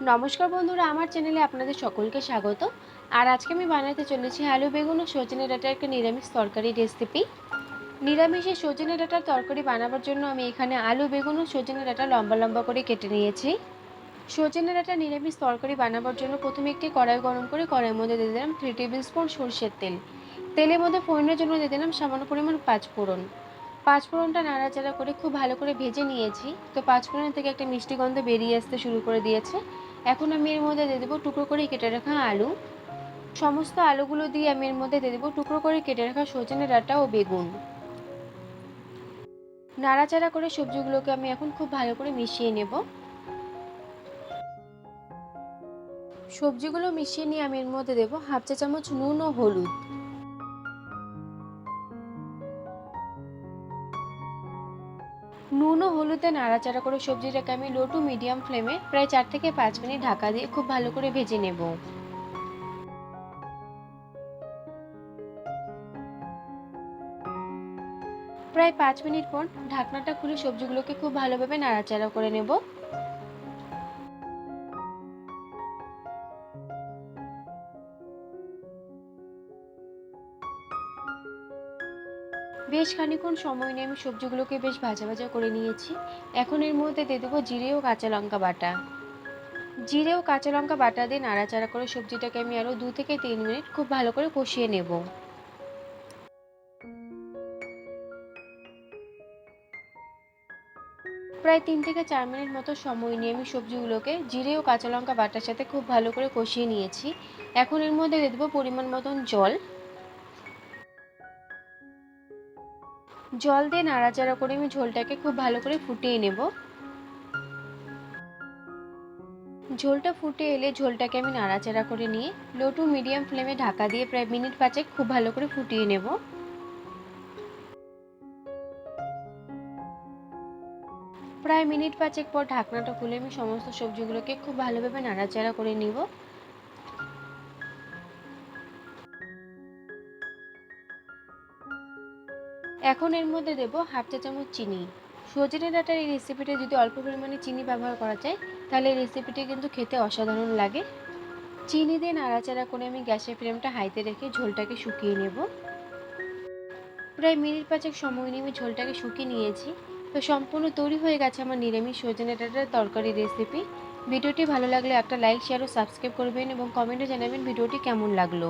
নমস্কার বন্ধুরা, আমার চ্যানেলে আপনাদের সকলকে স্বাগত। আর আজকে আমি বানাতে চলেছি আলু বেগুন ও সজনে ডাঁটার একটা নিরামিষ তরকারি রেসিপি নিরামিষে সজনে ডাঁটার তরকারি বানাবার জন্য আমি এখানে আলু বেগুন ও সজনে ডাটা লম্বা লম্বা করে কেটে নিয়েছি। সজনে ডাটা নিরামিষ তরকারি বানাবার জন্য প্রথমে একটি কড়াই গরম করে কড়াইয়ের মধ্যে দিয়ে দিলাম থ্রি টেবিল স্পুন সর্ষের তেল। তেলের মধ্যে ফোড়নের জন্য দিয়ে দিলাম সামান্য পরিমাণ পাঁচ ফোড়ন পাঁচ ফোড়নটা নাড়াচাড়া করে খুব ভালো করে ভেজে নিয়েছি। তো পাঁচ ফোড়ন থেকে একটা মিষ্টি গন্ধ বেরিয়ে আসতে শুরু করে দিয়েছে। এখন আমি এর মধ্যে দিয়ে দেবো টুকরো করে কেটে রাখা আলু। সমস্ত আলুগুলো দিয়ে আমি এর মধ্যে দিয়ে দেবো টুকরো করে কেটে রাখা সজনে ডাঁটা ও বেগুন। নাড়াচাড়া করে সবজিগুলোকে আমি এখন খুব ভালো করে মিশিয়ে নেব। সবজিগুলো মিশিয়ে নিয়ে আমি এর মধ্যে দেবো হাফ চা চামচ নুন ও হলুদ। নুন ও হলুদে নাড়াচাড়া করে সবজিটাকে আমি লো টু মিডিয়াম ফ্লেমে প্রায় চার থেকে পাঁচ মিনিট ঢাকা দিয়ে খুব ভালো করে ভেজে নেব। প্রায় পাঁচ মিনিট পর ঢাকনাটা খুলে সবজিগুলোকে খুব ভালোভাবে নাড়াচাড়া করে নেব। বেশ খানিক্ষণ সময় নিয়ে আমি সবজিগুলোকে বেশ ভাজা ভাজা করে নিয়েছি। এখন এর মধ্যে দিয়ে দেবো জিরে ও কাঁচা লঙ্কা বাটা। জিরে ও কাঁচা লঙ্কা বাটা দিয়ে নাড়াচাড়া করে সবজিটাকে আমি আরও দু থেকে তিন মিনিট খুব ভালো করে কষিয়ে নেব। প্রায় তিন থেকে চার মিনিট মতো সময় নিয়ে আমি সবজিগুলোকে জিরে ও কাঁচা লঙ্কা বাটার সাথে খুব ভালো করে কষিয়ে নিয়েছি। এখন এর মধ্যে দিয়ে দেবো পরিমাণ মতন জল। জল দিয়ে নাড়াচাড়া করে আমি ঝোলটাকে খুব ভালো করে ফুটিয়ে নেব। ঝোলটা ফুটে এলে ঝোলটাকে আমি নাড়াচাড়া করে নিয়ে লো টু মিডিয়াম ফ্লেমে ঢাকা দিয়ে প্রায় মিনিট পাঁচেক খুব ভালো করে ফুটিয়ে নেব। প্রায় মিনিট পাঁচেক পর ঢাকনাটা খুলে আমি সমস্ত সবজিগুলোকে খুব ভালোভাবে নাড়াচাড়া করে নিব। এখন এর মধ্যে দেব হাফ চা চামচ চিনি। সজনে ডাঁটার এই রেসিপিটা যদি অল্প পরিমাণে চিনি ব্যবহার করা যায়, তাহলে এই রেসিপিটি কিন্তু খেতে অসাধারণ লাগে। চিনি দিয়ে নাড়াচাড়া করে আমি গ্যাসের ফ্লেমটা হাইতে রেখে ঝোলটাকে শুকিয়ে নেব। প্রায় মিনিট পাঁচেক সময় নিয়ে আমি ঝোলটাকে শুকিয়ে নিয়েছি। তো সম্পূর্ণ তৈরি হয়ে গেছে আমার নিরামিষ সজনে ডাঁটার তরকারি রেসিপি ভিডিওটি ভালো লাগলে একটা লাইক শেয়ার ও সাবস্ক্রাইব করবেন এবং কমেন্টে জানাবেন ভিডিওটি কেমন লাগল।